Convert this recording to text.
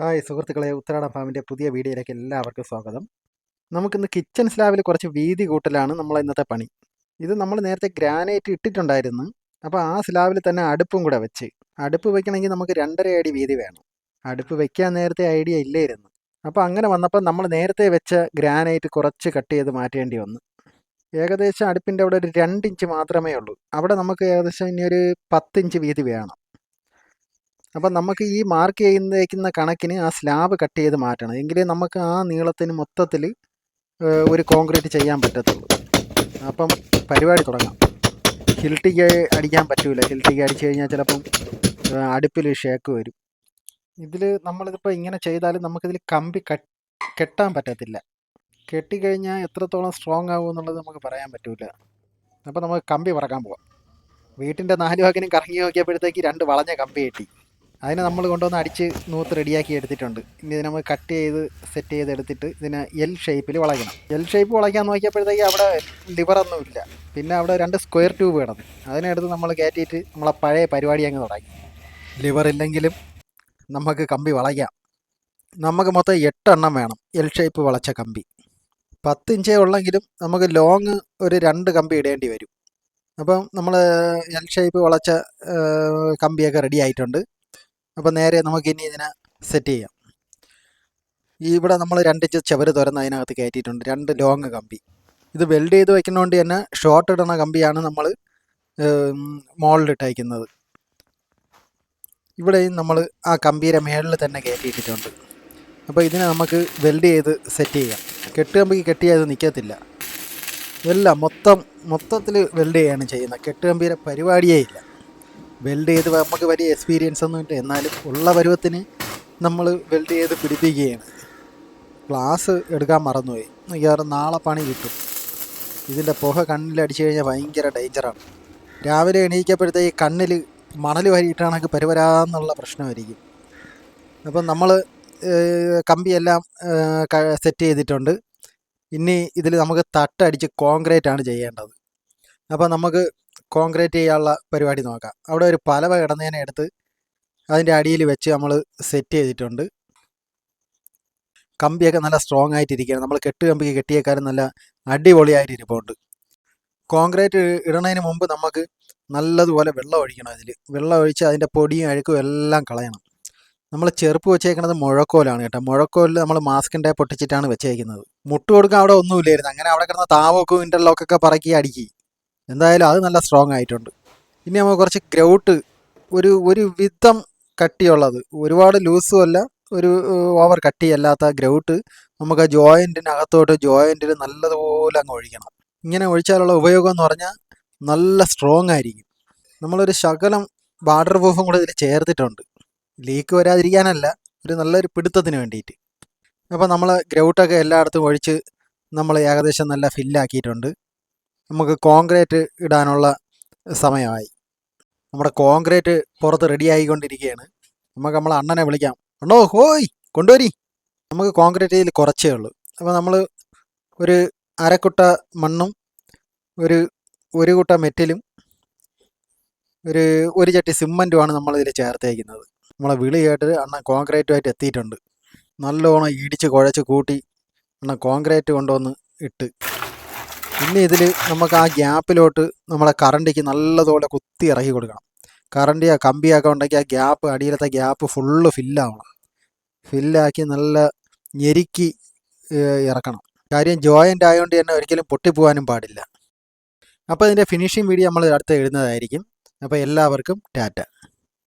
Hi സുഹൃത്തുക്കളെ ഉത്തരാടം ഫാമിന്റെ പുതിയ വീഡിയോയിലേക്ക് എല്ലാവർക്കും സ്വാഗതം. നമുക്കിന്ന് കിച്ചൺ സ്ലാബിൽ കുറച്ച് വീതി കൂട്ടലാണ് നമ്മൾ ഇന്നത്തെ പണി. ഇത് നമ്മൾ നേരത്തെ ഗ്രാനൈറ്റ് ഇട്ടിട്ടുണ്ടായിരുന്നു. അപ്പോൾ ആ സ്ലാബിൽ തന്നെ അടുപ്പും കൂടെ വെച്ച്. അടുപ്പ് വെക്കണമെങ്കിൽ നമുക്ക് രണ്ടര അടി വീതി വേണം. അടുപ്പ് വെക്കാൻ നേരത്തെ ഐഡിയ ഇല്ലായിരുന്നു. അപ്പോൾ അങ്ങനെ വന്നപ്പോൾ നമ്മൾ നേരത്തെ വെച്ച ഗ്രാനൈറ്റ് കുറച്ച് കട്ട് ചെയ്ത് മാറ്റേണ്ടി വന്നു. ഏകദേശം അടുപ്പിന്റെ അവിടെ ഒരു രണ്ട് ഇഞ്ച് മാത്രമേ ഉള്ളൂ. അവിടെ നമുക്ക് ഏകദേശം ഇനി ഒരു പത്തിഞ്ച് വീതി വേണം. അപ്പം നമുക്ക് ഈ മാർക്ക് ചെയ്യുന്നേക്കുന്ന കണക്കിന് ആ സ്ലാബ് കട്ട് ചെയ്ത് മാറ്റണം. എങ്കിലേ നമുക്ക് ആ നീളത്തിന് മൊത്തത്തിൽ ഒരു കോൺക്രീറ്റ് ചെയ്യാൻ പറ്റത്തുള്ളൂ. അപ്പം പരിപാടി തുടങ്ങാം. ഹിൽട്ടിക്ക് അടിക്കാൻ പറ്റൂല. ഹിൽട്ടിക്ക് അടിച്ചു കഴിഞ്ഞാൽ ചിലപ്പം അടുപ്പിൽ ഷേക്ക് വരും. ഇതിൽ നമ്മളിതിപ്പോൾ ഇങ്ങനെ ചെയ്താലും നമുക്കിതിൽ കമ്പി കെട്ടാൻ പറ്റത്തില്ല. കെട്ടിക്കഴിഞ്ഞാൽ എത്രത്തോളം സ്ട്രോങ് ആകും എന്നുള്ളത് നമുക്ക് പറയാൻ പറ്റൂല. അപ്പോൾ നമുക്ക് കമ്പി പറക്കാൻ പോവാം. വീട്ടിന്റെ നാല് വാക്കിനും കറങ്ങി നോക്കിയപ്പോഴത്തേക്ക് രണ്ട് വളഞ്ഞ കമ്പി കെട്ടി. അതിനെ നമ്മൾ കൊണ്ടുവന്ന് അടിച്ച് നൂത്ത് റെഡിയാക്കി എടുത്തിട്ടുണ്ട്. ഇനി ഇതിനെ നമ്മൾ കട്ട് ചെയ്ത് സെറ്റ് ചെയ്ത് എടുത്തിട്ട് ഇതിനെ എൽ ഷേപ്പിൽ വളയ്ക്കണം. എൽ ഷേപ്പ് വളയ്ക്കാൻ നോക്കിയപ്പോഴത്തേക്ക് അവിടെ ലിവറൊന്നും ഇല്ല. പിന്നെ അവിടെ രണ്ട് സ്ക്വയർ ട്യൂബ് കിടന്നു. അതിനെടുത്ത് നമ്മൾ കയറ്റിയിട്ട് നമ്മളെ പഴയ പരിപാടി അങ്ങ് തുടങ്ങി. ലിവർ ഇല്ലെങ്കിലും നമുക്ക് കമ്പി വളയ്ക്കാം. നമുക്ക് മൊത്തം എട്ടെണ്ണം വേണം എൽ ഷേപ്പ് വളച്ച കമ്പി. പത്ത് ഇഞ്ചേ ഉള്ളെങ്കിലും നമുക്ക് ലോങ് ഒരു രണ്ട് കമ്പി ഇടേണ്ടി വരും. അപ്പം നമ്മൾ എൽ ഷേപ്പ് വളച്ച കമ്പിയൊക്കെ റെഡി ആയിട്ടുണ്ട്. അപ്പോൾ നേരെ നമുക്ക് ഇനി ഇതിനെ സെറ്റ് ചെയ്യാം. ഇവിടെ നമ്മൾ രണ്ട് ചവര് തുറന്ന് അതിനകത്ത് കയറ്റിയിട്ടുണ്ട്. രണ്ട് ലോങ് കമ്പി. ഇത് വെൽഡ് ചെയ്ത് വയ്ക്കുന്നതുകൊണ്ട് തന്നെ ഷോർട്ട് ഇടുന്ന കമ്പിയാണ് നമ്മൾ മോളിലിട്ട് അയക്കുന്നത് ഇവിടെയും നമ്മൾ ആ കമ്പിയുടെ മേളിൽ തന്നെ കയറ്റിയിട്ടിട്ടുണ്ട്. അപ്പോൾ ഇതിനെ നമുക്ക് വെൽഡ് ചെയ്ത് സെറ്റ് ചെയ്യാം. കെട്ട് കമ്പിക്ക് കെട്ടിയത് നിൽക്കത്തില്ല എല്ലാം മൊത്തം മൊത്തത്തിൽ വെൽഡ് ചെയ്യാണ് ചെയ്യുന്നത്. കെട്ട് കമ്പിയുടെ പരിപാടിയേ ഇല്ല. വെൽഡ് ചെയ്ത് നമുക്ക് വലിയ എക്സ്പീരിയൻസ് ഒന്നും ഇല്ല. എന്നാലും ഉള്ള പരുവത്തിന് നമ്മൾ വെൽഡ് ചെയ്ത് പിടിപ്പിക്കുകയാണ്. ക്ലാസ് എടുക്കാൻ മറന്നുപോയി. മിക്കവാറും നാളെ പണി കിട്ടും. ഇതിന്റെ പുക കണ്ണിൽ കണ്ണിലടിച്ചു കഴിഞ്ഞാൽ ഭയങ്കര ഡേഞ്ചറാണ് രാവിലെ എണീക്കപ്പോഴത്തേക്ക് കണ്ണിൽ മണൽ വരിയിട്ടാണെങ്കിൽ പരുവരാന്നുള്ള പ്രശ്നമായിരിക്കും. അപ്പം നമ്മൾ കമ്പിയെല്ലാം സെറ്റ് ചെയ്തിട്ടുണ്ട്. ഇനി ഇതിൽ നമുക്ക് തട്ടടിച്ച് കോൺക്രീറ്റ് ആണ് ചെയ്യേണ്ടത്. അപ്പോൾ നമുക്ക് കോൺക്രീറ്റ് ചെയ്യാനുള്ള പരിപാടി നോക്കാം. അവിടെ ഒരു പലവ കിടന്നതിനെ എടുത്ത് അതിന്റെ അടിയിൽ വെച്ച് നമ്മൾ സെറ്റ് ചെയ്തിട്ടുണ്ട്. കമ്പിയൊക്കെ നല്ല സ്ട്രോങ് ആയിട്ടിരിക്കുകയാണ്. നമ്മൾ കെട്ട് കമ്പിക്ക് കെട്ടിയേക്കാരും നല്ല അടിപൊളിയായിട്ട് ഇരിപ്പുണ്ട്. കോൺക്രീറ്റ് ഇടുന്നതിന് മുമ്പ് നമുക്ക് നല്ലതുപോലെ വെള്ളം ഒഴിക്കണം അതിൽ വെള്ളം ഒഴിച്ച് അതിന്റെ പൊടിയും അഴുക്കും എല്ലാം കളയണം. നമ്മൾ ചെറുപ്പ് വെച്ചേക്കുന്നത് മുഴക്കോലാണ് കേട്ടോ. മുഴക്കോലിൽ നമ്മൾ മാസ്കിന്റെ പൊട്ടിച്ചിട്ടാണ് വെച്ചേക്കുന്നത്. മുട്ട് കൊടുക്കാൻ അവിടെ ഒന്നുമില്ലായിരുന്നു. അങ്ങനെ അവിടെ കിടന്ന താവോക്കും ഇന്റർലോക്കൊക്കെ പറക്കി അടുക്കി. എന്തായാലും അത് നല്ല സ്ട്രോങ് ആയിട്ടുണ്ട്. ഇനി നമുക്ക് കുറച്ച് ഗ്രൗട്ട് ഒരു ഒരു വിധം കട്ടിയുള്ളത്. ഒരുപാട് ലൂസും അല്ല ഒരു ഓവർ കട്ടിയല്ലാത്ത ഗ്രൗട്ട് നമുക്ക് ആ ജോയിന്റിനകത്തോട്ട് ജോയിന്റിന് നല്ലതുപോലെ അങ്ങ് ഒഴിക്കണം. ഇങ്ങനെ ഒഴിച്ചാലുള്ള ഉപയോഗം എന്ന് പറഞ്ഞാൽ നല്ല സ്ട്രോങ് ആയിരിക്കും. നമ്മളൊരു ശകലം ബാർഡർ പ്രൂഫും കൂടെ ഇതിൽ ചേർത്തിട്ടുണ്ട്. ലീക്ക് വരാതിരിക്കാനല്ല ഒരു നല്ലൊരു പിടുത്തത്തിന് വേണ്ടിയിട്ട്. അപ്പോൾ നമ്മൾ ഗ്രൗട്ടൊക്കെ എല്ലായിടത്തും ഒഴിച്ച് നമ്മൾ ഏകദേശം നല്ല ഫില്ലാക്കിയിട്ടുണ്ട് നമുക്ക് കോൺക്രീറ്റ് ഇടാനുള്ള സമയമായി. നമ്മുടെ കോൺക്രീറ്റ് പുറത്ത് റെഡി ആയിക്കൊണ്ടിരിക്കുകയാണ്. നമുക്ക് നമ്മളെ അണ്ണനെ വിളിക്കാം. അണ്ണോ ഹോയ് കൊണ്ടുവരി. നമുക്ക് കോൺക്രീറ്റ് ഇതിൽ കുറച്ചേ ഉള്ളൂ. അപ്പോൾ നമ്മൾ ഒരു അരക്കുട്ട മണ്ണും ഒരു ഒരു കുട്ട മെറ്റലും ഒരു ഒരു ചട്ടി സിമ്മന്റുമാണ് നമ്മളിതിൽ ചേർത്തേക്കുന്നത്. നമ്മളെ വിളി കേട്ട് അണ്ണൻ കോൺക്രീറ്റുമായിട്ട് എത്തിയിട്ടുണ്ട്. നല്ലോണം ഇടിച്ച് കുഴച്ച് കൂട്ടി അണ്ണൻ കോൺക്രീറ്റ് കൊണ്ടുവന്ന് ഇട്ട്. പിന്നെ ഇതിൽ നമുക്ക് ആ ഗ്യാപ്പിലോട്ട് നമ്മളെ കറണ്ടിക്ക് നല്ലതുപോലെ കുത്തി ഇറക്കി കൊടുക്കണം. കറണ്ടിയോ കമ്പിയൊക്കെ ഉണ്ടെങ്കിൽ ആ ഗ്യാപ്പ് അടിയിലത്തെ ഗ്യാപ്പ് ഫുള്ള് ഫില്ലാവണം. ഫില്ലാക്കി നല്ല ഞെരുക്കി ഇറക്കണം. കാര്യം ജോയിന്റ് ആയതുകൊണ്ട് തന്നെ ഒരിക്കലും പൊട്ടിപ്പോകാനും പാടില്ല. അപ്പോൾ ഇതിന്റെ ഫിനിഷിംഗ് വീഡിയോ നമ്മൾ അടുത്ത് എഴുതുന്നതായിരിക്കും. അപ്പോൾ എല്ലാവർക്കും ടാറ്റ.